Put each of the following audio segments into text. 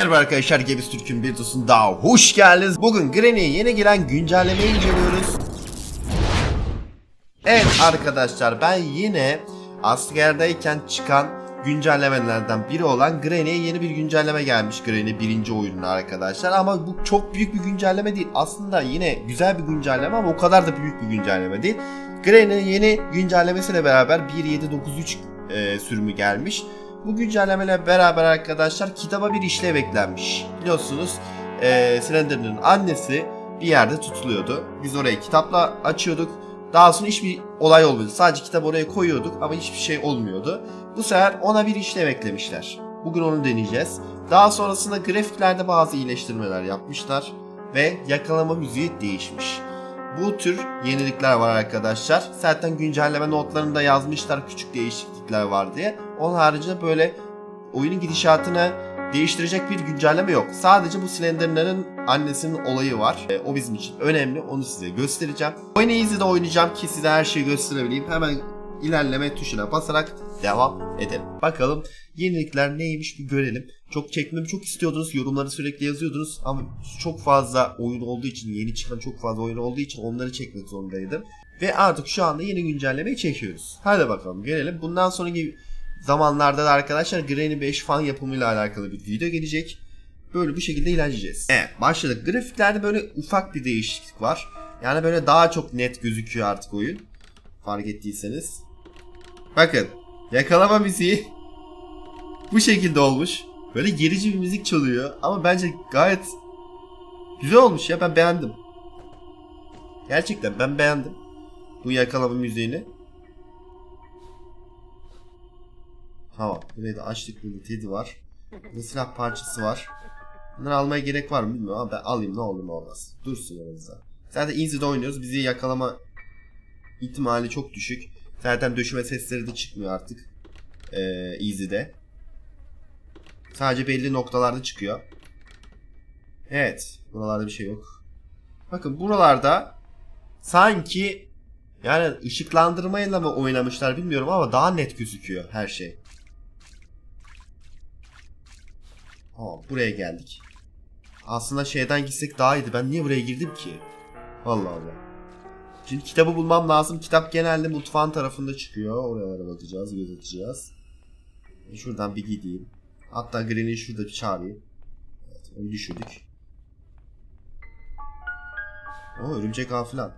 Merhaba arkadaşlar Gebis Türk'ün bir dostun daha hoş geldiniz. Bugün Granny'e yeni gelen güncellemeyi inceliyoruz. Evet arkadaşlar ben yine askerdeyken çıkan güncellemelerden biri olan Granny'e yeni bir güncelleme gelmiş. Granny birinci oyununa arkadaşlar. Ama bu çok büyük bir güncelleme değil. Aslında yine güzel bir güncelleme ama o kadar da büyük bir güncelleme değil. Granny'nin yeni güncellemesiyle beraber 1.7.9.3 e, sürümü gelmiş bu güncellemeyle beraber arkadaşlar kitaba bir işlev eklenmiş biliyorsunuz e, Slender'ın annesi bir yerde tutuluyordu biz orayı kitapla açıyorduk daha sonra hiçbir olay olmuyordu. Sadece kitap oraya koyuyorduk ama hiçbir şey olmuyordu. Bu sefer ona bir işlev eklemişler. Bugün onu deneyeceğiz. Daha sonrasında grafiklerde bazı iyileştirmeler yapmışlar ve yakalama müziği değişmiş. Bu tür yenilikler var arkadaşlar. Zaten güncelleme notlarında yazmışlar küçük değişiklikler var diye. Onun haricinde böyle oyunun gidişatını değiştirecek bir güncelleme yok. Sadece bu Slenderman'ın annesinin olayı var. E, o bizim için önemli. Onu size göstereceğim. Oyunu Easy'de oynayacağım ki size her şeyi gösterebileyim. Hemen ilerleme tuşuna basarak devam edelim. Bakalım yenilikler neymiş bir görelim. Çok çekmemi çok istiyordunuz. Yorumları sürekli yazıyordunuz. Ama çok fazla oyun olduğu için, yeni çıkan çok fazla oyun olduğu için onları çekmek zorundaydım. Ve artık şu anda yeni güncellemeyi çekiyoruz. Hadi bakalım gelelim. Bundan sonraki zamanlarda da arkadaşlar Granny 5 fan yapımıyla alakalı bir video gelecek. Böyle bu şekilde ilerleyeceğiz. Evet başladık. Grafiklerde böyle ufak bir değişiklik var. Yani böyle daha çok net gözüküyor artık oyun. Fark ettiyseniz. Bakın yakalama müziği bu şekilde olmuş. Böyle gerici bir müzik çalıyor ama bence gayet güzel olmuş ya ben beğendim. Gerçekten ben beğendim bu yakalama müziğini. Tamam. Burayı da açtık. Burada Teddy var. Burada silah parçası var. Bunları almaya gerek var mı bilmiyorum ama ben alayım ne olur ne olmaz. Dursun yanımızda. Zaten Easy'de oynuyoruz. Bizi yakalama ihtimali çok düşük. Zaten döşeme sesleri de çıkmıyor artık. Ee, Easy'de. Sadece belli noktalarda çıkıyor. Evet. Buralarda bir şey yok. Bakın buralarda sanki yani ışıklandırmayla mı oynamışlar bilmiyorum ama daha net gözüküyor her şey. Tamam buraya geldik. Aslında şeyden gitsek daha iyiydi. Ben niye buraya girdim ki? Allah Allah. Kitabı bulmam lazım. Kitap genelde mutfağın tarafında çıkıyor. Oralara bakacağız, göz atacağız. E, Şuradan bir gideyim. Hatta Granny'i şurada bir çağırayım. Evet, onu düşürdük. O örümcek ağ falan.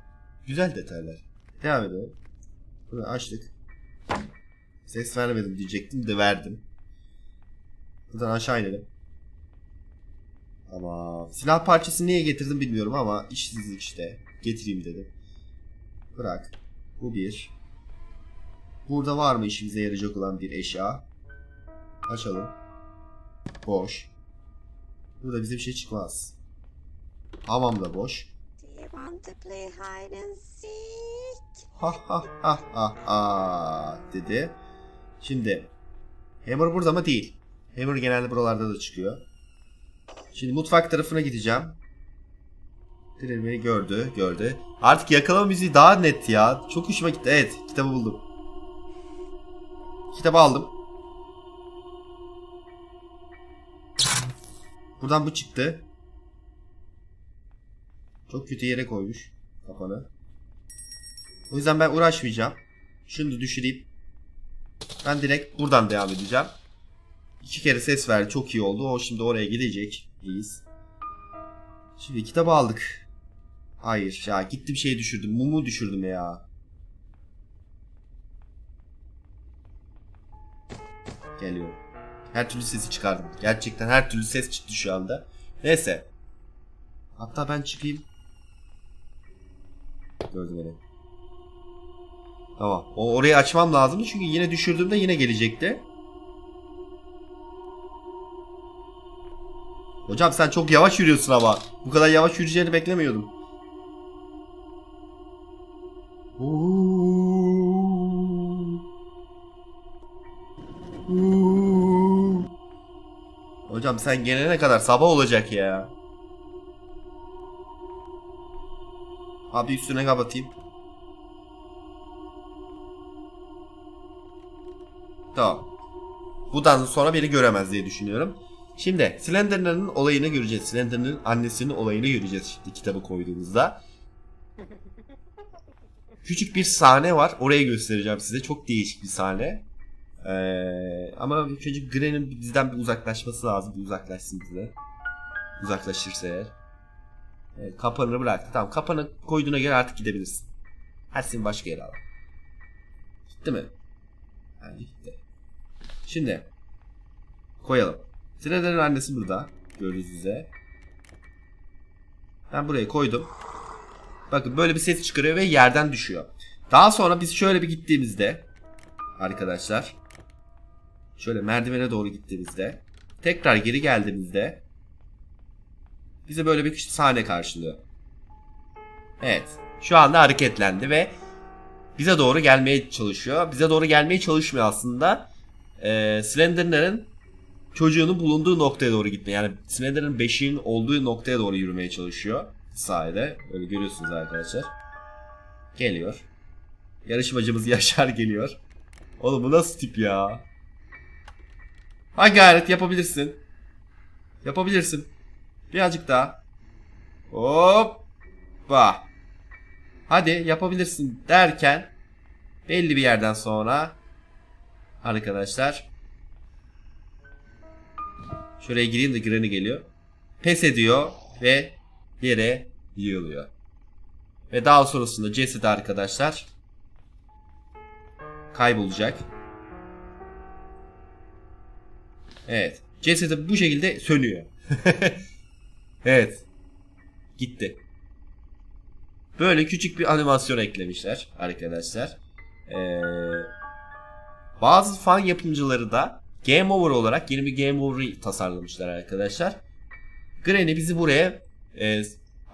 Güzel detaylar. Devam edelim. Bunu açtık. Ses vermedim diyecektim de verdim. Buradan aşağı inelim. Ama silah parçası niye getirdim bilmiyorum ama işsizlik işte. Getireyim dedim. Bırak. Bu bir. Burada var mı işimize yarayacak olan bir eşya? Açalım. Boş. Burada bize bir şey çıkmaz. Hamam da boş. Ha ha ha ha ha dedi. Şimdi Hammer burada mı değil. Hammer genelde buralarda da çıkıyor. Şimdi mutfak tarafına gideceğim. Dilerim beni gördü, gördü. Artık yakalama müziği daha net ya. Çok hoşuma gitti. Evet, kitabı buldum. Kitabı aldım. Buradan bu çıktı. Çok kötü yere koymuş kafanı. O yüzden ben uğraşmayacağım. Şunu düşüreyim. Ben direkt buradan devam edeceğim. İki kere ses verdi. Çok iyi oldu. O şimdi oraya gidecek. İyiyiz. Şimdi kitabı aldık. Hayır ya gittim şeyi düşürdüm. Mumu düşürdüm ya. Geliyorum. Her türlü sesi çıkardım. Gerçekten her türlü ses çıktı şu anda. Neyse. Hatta ben çıkayım. Gördüm beni. Tamam. O orayı açmam lazımdı çünkü yine düşürdüğümde yine gelecekti. Hocam sen çok yavaş yürüyorsun ama. Bu kadar yavaş yürüyeceğini beklemiyordum. Hocam sen gelene kadar sabah olacak ya. Abi üstüne kapatayım. Tamam. Buradan sonra beni göremez diye düşünüyorum. Şimdi Slenderman'ın olayını göreceğiz. Slenderman'ın annesinin olayını göreceğiz şimdi kitabı koyduğumuzda. Küçük bir sahne var. Orayı göstereceğim size. Çok değişik bir sahne. Ee, ama çocuk Gran'in bizden bir uzaklaşması lazım. Bir uzaklaşsın bize. Uzaklaşırsa eğer. Evet, kapanını bıraktı. Tamam kapanı koyduğuna göre artık gidebilirsin. Her seni başka yere al. Gitti mi? Yani gitti. Şimdi koyalım. Slender'ın annesi burada. Gördüğünüz üzere. Ben buraya koydum. Bakın böyle bir ses çıkarıyor ve yerden düşüyor. Daha sonra biz şöyle bir gittiğimizde arkadaşlar şöyle merdivene doğru gittiğimizde tekrar geri geldiğimizde bize böyle bir sahne karşılıyor. Evet. Şu anda hareketlendi ve bize doğru gelmeye çalışıyor. Bize doğru gelmeye çalışmıyor aslında. Ee, Slenderman'ın çocuğunun bulunduğu noktaya doğru gitmeye yani Slender'ın beşiğin olduğu noktaya doğru yürümeye çalışıyor. Sahide. Öyle görüyorsunuz arkadaşlar. Geliyor. Yarışmacımız Yaşar geliyor. Oğlum bu nasıl tip ya? Ha gayret yapabilirsin. Yapabilirsin. Birazcık daha. Hoppa. Hadi yapabilirsin derken belli bir yerden sonra arkadaşlar şuraya gireyim de Granny geliyor. Pes ediyor ve yere yığılıyor. Ve daha sonrasında ceset arkadaşlar kaybolacak. Evet. Cesedi bu şekilde sönüyor. evet. Gitti. Böyle küçük bir animasyon eklemişler arkadaşlar. Ee, bazı fan yapımcıları da Game Over olarak yeni bir Game Over'ı tasarlamışlar arkadaşlar. Granny bizi buraya e,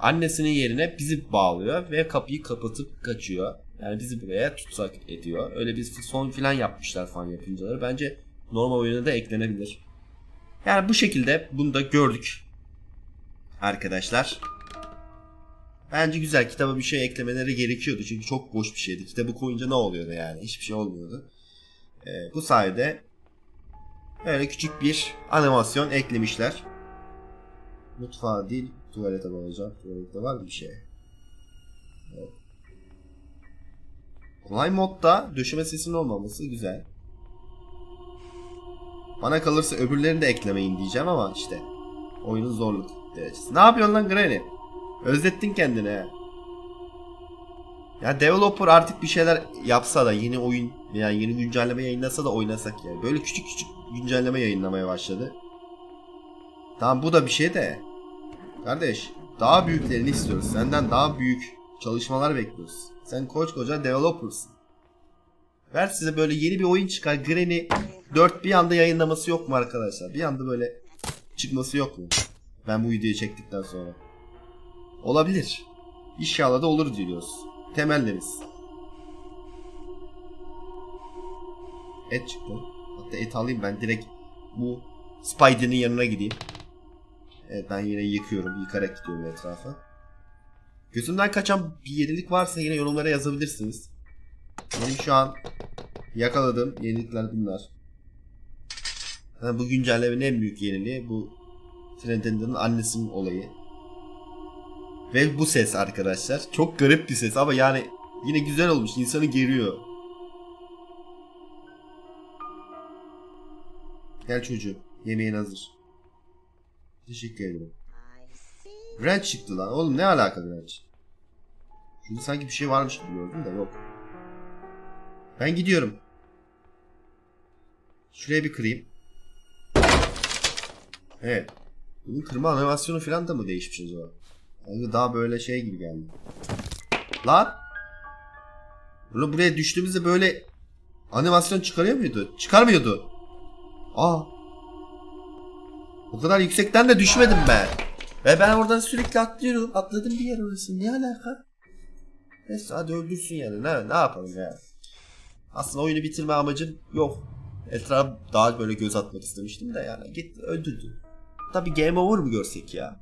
annesinin yerine bizi bağlıyor ve kapıyı kapatıp kaçıyor. Yani bizi buraya tutsak ediyor. Öyle bir son filan yapmışlar fan yapımcıları. Bence normal oyuna da eklenebilir. Yani bu şekilde bunu da gördük. Arkadaşlar. Bence güzel. Kitaba bir şey eklemeleri gerekiyordu. Çünkü çok boş bir şeydi. Kitabı koyunca ne oluyordu yani? Hiçbir şey olmuyordu. Ee, bu sayede böyle küçük bir animasyon eklemişler. Mutfağa değil, tuvalete bağlayacağım. Tuvalette var bir şey? Evet. Kolay modda döşeme sesinin olmaması güzel. Bana kalırsa öbürlerini de eklemeyin diyeceğim ama işte. Oyunun zorluk derecesi. Ne yapıyorsun lan Granny? Özlettin kendini. Ya developer artık bir şeyler yapsa da yeni oyun veya yeni güncelleme yayınlasa da oynasak ya. Böyle küçük küçük güncelleme yayınlamaya başladı. Tamam bu da bir şey de. Kardeş daha büyüklerini istiyoruz. Senden daha büyük çalışmalar bekliyoruz. Sen koskoca developer'sın. Ver size böyle yeni bir oyun çıkar. Granny 4 bir anda yayınlaması yok mu arkadaşlar? Bir anda böyle çıkması yok mu? Ben bu videoyu çektikten sonra. Olabilir. İnşallah da olur diyoruz. Temelleriz. Et çıktı. Hatta et alayım ben direkt bu Spider'ın yanına gideyim. Evet ben yine yıkıyorum. Yıkarak gidiyorum etrafa. Gözümden kaçan bir yenilik varsa yine yorumlara yazabilirsiniz. Benim şu an yakaladığım yenilikler bunlar. Ha, bu güncellemenin en büyük yeniliği bu Trenden'in annesinin olayı. Ve bu ses arkadaşlar. Çok garip bir ses ama yani yine güzel olmuş. İnsanı geriyor. Gel çocuğum. Yemeğin hazır. Teşekkür ederim. Wrench çıktı lan. Oğlum ne alaka Wrench? Şurada sanki bir şey varmış gibi gördüm de yok. Ben gidiyorum. Şuraya bir kırayım. Evet. Bunun kırma animasyonu falan da mı değişmiş acaba? Yani daha böyle şey gibi geldi. Lan! Bunu buraya düştüğümüzde böyle animasyon çıkarıyor muydu? Çıkarmıyordu. Aa! O kadar yüksekten de düşmedim ben. Ve ben oradan sürekli atlıyorum. Atladım bir yer orası. Ne alaka? Neyse hadi öldürsün yani. Ne, ne yapalım ya? Aslında oyunu bitirme amacım yok. Etraf daha böyle göz atmak istemiştim de yani. Git öldürdü. Tabi game over mu görsek ya?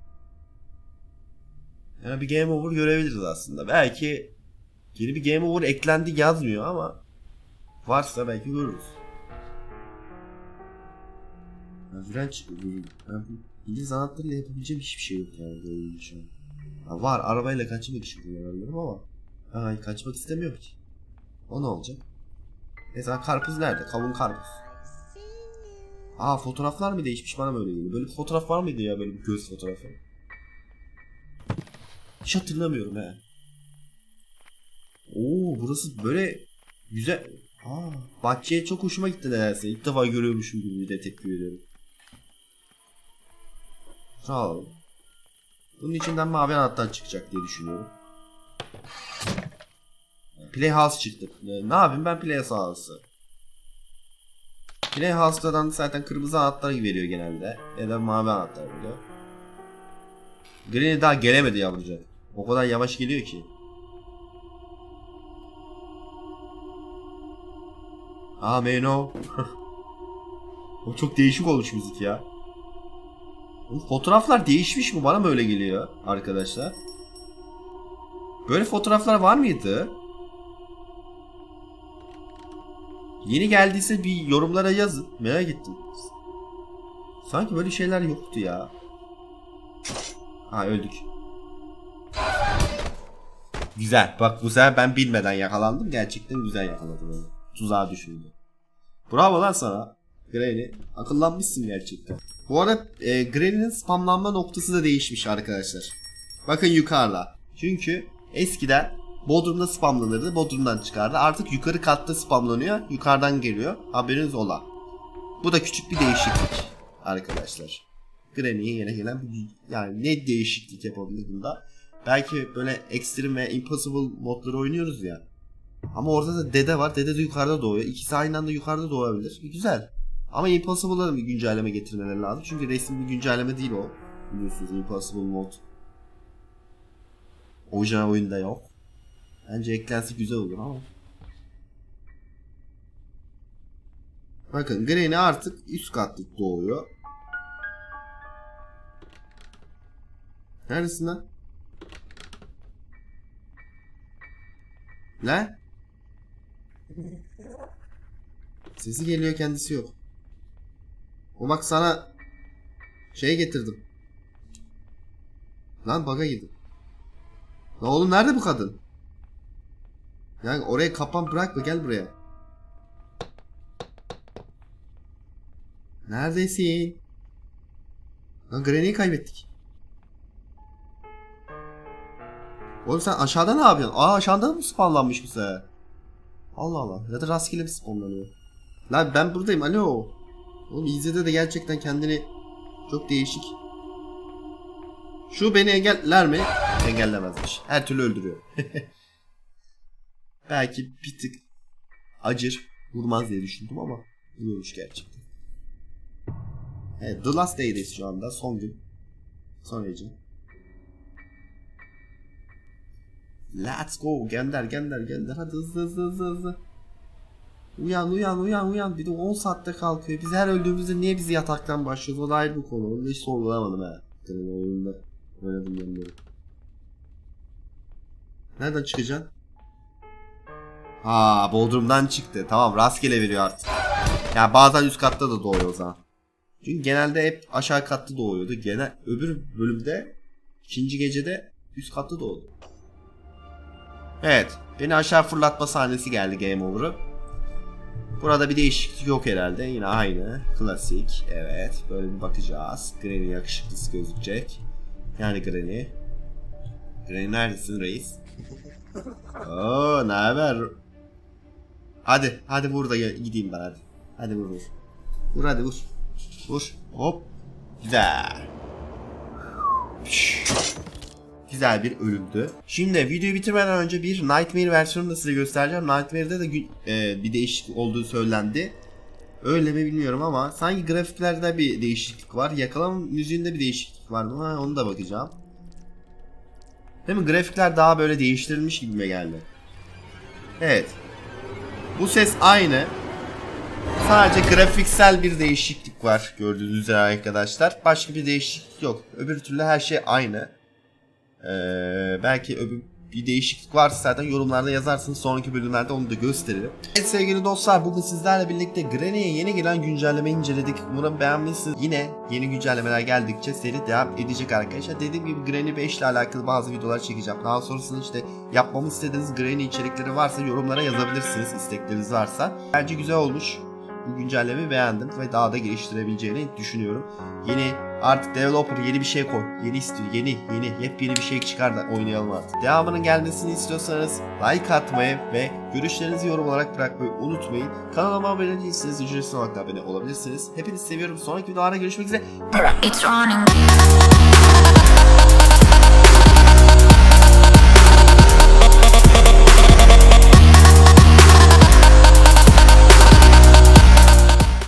Yani bir game over görebiliriz aslında. Belki yeni bir game over eklendi yazmıyor ama varsa belki görürüz. Ben bu İngiliz anahtarıyla yapabileceğim hiçbir şey yok yani böyle şu an. Ha, var arabayla kaçmak için kullanabilirim ama ha, kaçmak istemiyorum ki. O ne olacak? Mesela karpuz nerede? Kavun karpuz. Aa fotoğraflar mı değişmiş bana böyle geliyor. Böyle bir fotoğraf var mıydı ya böyle bir göz fotoğrafı? Hiç hatırlamıyorum he. Oo burası böyle güzel. Aa bahçeye çok hoşuma gitti nedense. İlk defa görüyormuşum gibi bir ediyorum. Sağ ol. Bunun içinden mavi anahtar çıkacak diye düşünüyorum. Playhouse çıktı. Ne, yapayım ben Playhouse'ı? Playhouse'dan zaten kırmızı anahtar veriyor genelde. Ya da mavi anahtar veriyor. Granny daha gelemedi yavrucak. O kadar yavaş geliyor ki. Aa Meno. o çok değişik olmuş müzik ya. Fotoğraflar değişmiş mi? Bana mı öyle geliyor arkadaşlar? Böyle fotoğraflar var mıydı? Yeni geldiyse bir yorumlara yazın. Merak ettim. Sanki böyle şeyler yoktu ya. Ha öldük. Güzel. Bak bu sefer ben bilmeden yakalandım. Gerçekten güzel yakaladım. Tuzağa düşürdü. Bravo lan sana. Granny. Akıllanmışsın gerçekten. Bu arada e, Granny'nin spamlanma noktası da değişmiş arkadaşlar. Bakın yukarıda. Çünkü eskiden Bodrum'da spamlanırdı. Bodrum'dan çıkardı. Artık yukarı katta spamlanıyor. Yukarıdan geliyor. Haberiniz ola. Bu da küçük bir değişiklik arkadaşlar. Granny'ye yine gelen bir yani ne değişiklik yapabilir bunda? Belki böyle Extreme ve Impossible modları oynuyoruz ya. Ama orada da dede var. Dede de yukarıda doğuyor. İkisi aynı anda yukarıda doğabilir. Güzel. Ama Impossible'a da bir güncelleme getirmeleri lazım. Çünkü resmi bir güncelleme değil o. Biliyorsunuz Impossible mod. Orijinal oyunda yok. Bence eklense güzel olur ama. Bakın Granny artık üst katlık doğuyor. Neredesin lan? Ne? Sesi geliyor kendisi yok. O sana şey getirdim. Lan baga girdim. Lan oğlum nerede bu kadın? Yani oraya kapan bırakma gel buraya. Neredesin? Lan Granny'i kaybettik. Oğlum sen aşağıda ne yapıyorsun? Aa aşağıda mı spawnlanmış sefer? Allah Allah. Ya da rastgele mi spawnlanıyor? Lan ben buradayım alo. Oğlum izlede de gerçekten kendini çok değişik. Şu beni engeller mi? Engellemezmiş. Her türlü öldürüyor. Belki bir tık acır, vurmaz diye düşündüm ama vuruyormuş gerçekten. Evet, The Last Day'deyiz şu anda. Son gün. Son gece. Let's go. Gönder gönder gönder. Hadi hızlı hızlı hızlı hızlı. Uyan uyan uyan uyan. Bir de 10 saatte kalkıyor. Biz her öldüğümüzde niye biz yataktan başlıyoruz? O da ayrı bir konu. Onu hiç sorgulamadım ha. Yani oyunda oynadım ben böyle. Nereden çıkacaksın? Ha Bodrum'dan çıktı. Tamam rastgele veriyor artık. Ya bazen üst katta da doğuyor o zaman. Çünkü genelde hep aşağı katta doğuyordu. Genel öbür bölümde ikinci gecede üst katta doğdu. Evet. Beni aşağı fırlatma sahnesi geldi Game Over'ı. Burada bir değişiklik yok herhalde. Yine aynı. Klasik. Evet. Böyle bir bakacağız. Granny yakışıklısı gözükecek. Yani Granny. Granny neredesin reis? Oo ne haber? Hadi. Hadi vur da gideyim ben hadi. Hadi vur vur. Vur hadi vur. Vur. Hop. Güzel. Güzel bir ölümdü. Şimdi videoyu bitirmeden önce bir Nightmare versiyonunu da size göstereceğim. Nightmare'de de e, bir değişiklik olduğu söylendi. Öyle mi bilmiyorum ama sanki grafiklerde bir değişiklik var. Yakalama müziğinde bir değişiklik var mı? Ha, onu da bakacağım. Değil mi? Grafikler daha böyle değiştirilmiş gibime geldi. Evet. Bu ses aynı. Sadece grafiksel bir değişiklik var gördüğünüz üzere arkadaşlar. Başka bir değişiklik yok. Öbür türlü her şey aynı. Ee, belki öbür bir değişiklik varsa zaten yorumlarda yazarsınız. Sonraki bölümlerde onu da gösteririm. Evet sevgili dostlar bugün sizlerle birlikte Granny'e yeni gelen güncellemeyi inceledik. Umarım beğenmişsiniz. Yine yeni güncellemeler geldikçe seri devam edecek arkadaşlar. Dediğim gibi Granny 5 ile alakalı bazı videolar çekeceğim. Daha sonrasında işte yapmamı istediğiniz Granny içerikleri varsa yorumlara yazabilirsiniz istekleriniz varsa. Bence güzel olmuş. Bu güncellemeyi beğendim ve daha da geliştirebileceğini düşünüyorum. Yeni artık developer yeni bir şey koy. Yeni istiyor. Yeni, yeni, yepyeni bir şey çıkar da oynayalım artık. Devamının gelmesini istiyorsanız like atmayı ve görüşlerinizi yorum olarak bırakmayı unutmayın. Kanalıma abone değilseniz ücretsiz olarak da abone olabilirsiniz. Hepinizi seviyorum. Sonraki videolarda görüşmek üzere. It's running.